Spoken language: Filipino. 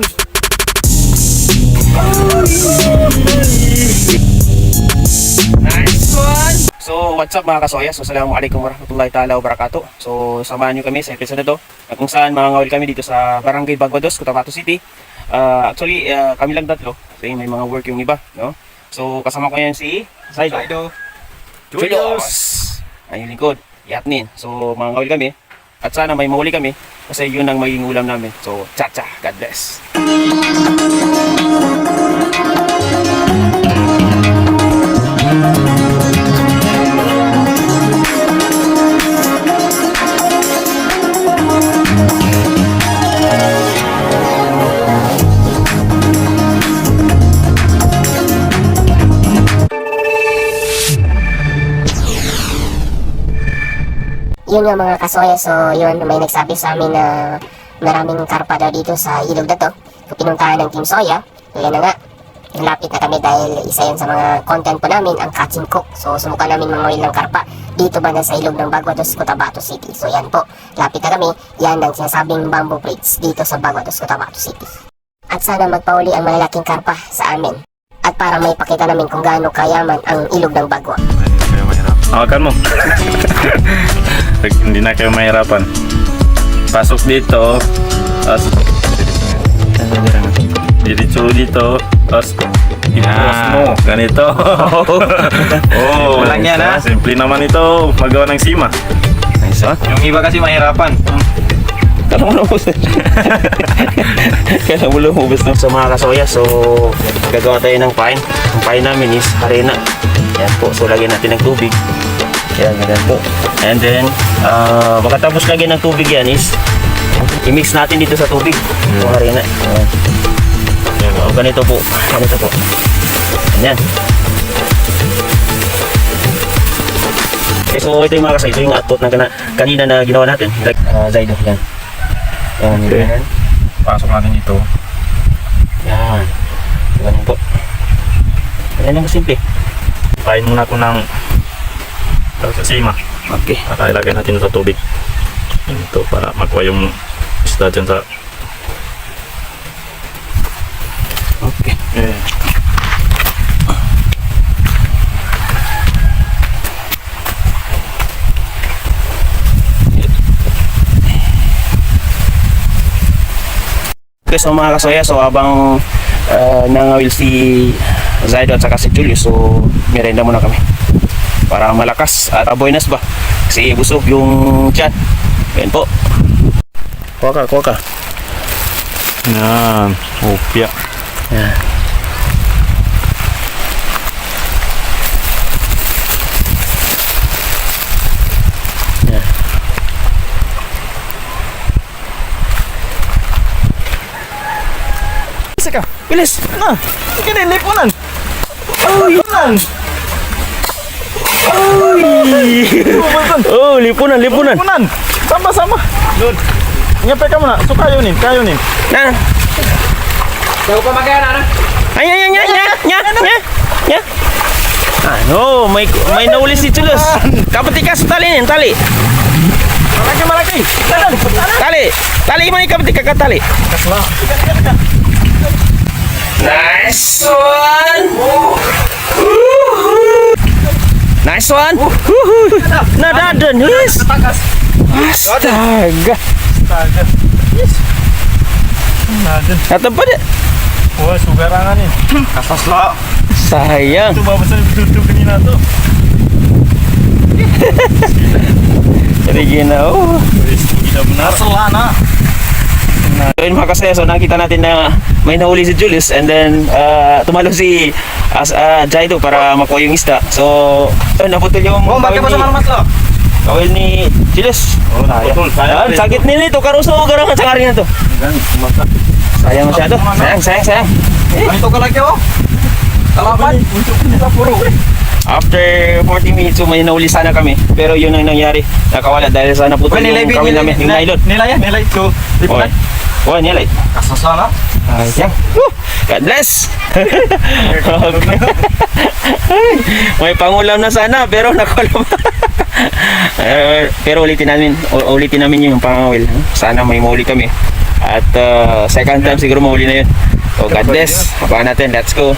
yan. Nice one! So, what's up mga kasoya? So, Assalamualaikum warahmatullahi ta'ala wabarakatuh. So, samahan nyo kami sa episode na to kung saan mga ngawil kami dito sa Barangay Bagbados, Cotabato City. Ah, actually, ah, kami lang tatlo kasi may mga work yung iba, no? So, kasama ko yan si Saido. Saido. Julius! Ayun yung likod, Yatnin. So, mga ngawil kami. At sana may mahuli kami kasi yun ang magiging ulam namin. So, cha-cha. God bless. Yun nga mga kasoya, so yun, may nagsabi sa amin na maraming karpa daw dito sa ilog na to. So pinuntahan ng Team Soya, so yan na nga, lapit na kami dahil isa yan sa mga content po namin, ang catching cook. So subukan namin manguil ng karpa dito banda sa ilog ng Baguados, Cotabato City. So yan po, lapit na kami, yan ang sinasabing bamboo plates dito sa Baguados, Cotabato City. At sana magpauli ang malalaking karpa sa amin. At para may pakita namin kung gaano kayaman ang ilog ng mahirap. Hawakan mo. Pag hindi na kayo mahirapan. Pasok dito. Tapos diretso dito. Tapos i-cross mo. Ganito. oh, Walang yan, ha? Simple naman ito. Magawa ng sima. Nice, ha? Yung iba kasi mahirapan. Kala mo lumubos na. Kala mo lumubos na. So mga kasoya, so gagawa tayo ng pain. Ang pain namin is harina. Yan po. So lagyan natin ng tubig. Yan, ganyan po. And then, uh, makatapos lagyan ng tubig yan is i-mix natin dito sa tubig. Yung harina. Yan. O, ganito po. Ganito po. Yan. Okay, so ito yung mga kasay. Ito yung output na kana- kanina na ginawa natin. Like, uh, Zaido. Yan. Yan, Okay. yan. Pasok natin dito. Yan. Ganun po. Yan lang kasimple. Pain muna ko ng tawag sa sima. Okay. Para ilagay natin sa tubig. Ito para makuha yung isda dyan sa... Okay. Eh. Okay, so mga kasoya, so habang uh, nangawil si Zaido at saka si Julius, so merenda muna kami. Para malakas at aboynas ba? Kasi busog yung tiyan. Yan po. Kuha ka, kuha ka. Yan. Opya. Yan. Isa ka. Bilis! Na. Sige na, lipunan. Ay! Oh, lipunan, lipunan. Lipunan. Sama-sama. Doon. Nyampe ka muna. So kayo nin, kayo nin. Na. Tahu pa magkaya na. Ay, ay, ay, ay, ay, ay, ay, ay. Ano, may may nahuli si Julius. Kapati ka sa tali niyan, tali. Malaki, malaki. Tanan. Tali. Tali mo ni kapati ka tali. Nice one. Nice one. Uh, nah, Yes. Astaga. Astaga. Yes. Nadaden. Ya tempat ya. Wah, sugarangan ini. Kasas lo. Sayang. Itu bawa duduk ini nato. Jadi gini, uh. oh. Gini benar. Selana. So yun mga kasaya, so nakita natin na may nahuli si Julius and then uh, tumalo si as uh, Jaido para makuha yung isda. So, so naputol yung Oh, bakit mo sa ni, malamat lo? kawil ni Julius. Oh, naputol. Yan, Sayang. sakit nila ito, karuso ko garangan sa karin na to. Sayang masyado. Sayang, sayang, sayang. Ganito ka lagi oh. Puro. After 40 minutes, so may nahuli sana kami. Pero yun ang nangyari. Nakawala dahil sa naputol nilay yung kawil namin, yung nylon. Nilay nilay. Oh, Lipunan. Oh nilay. Kasas lah. Sayang. Woo! God bless! Okay. May pangulam na sana pero nakulam. Eh, pero ulitin namin ulitin namin yung pangawil. Sana may mahuli kami. At uh, second time siguro mahuli na yun. So God bless. Abangan natin. Let's go.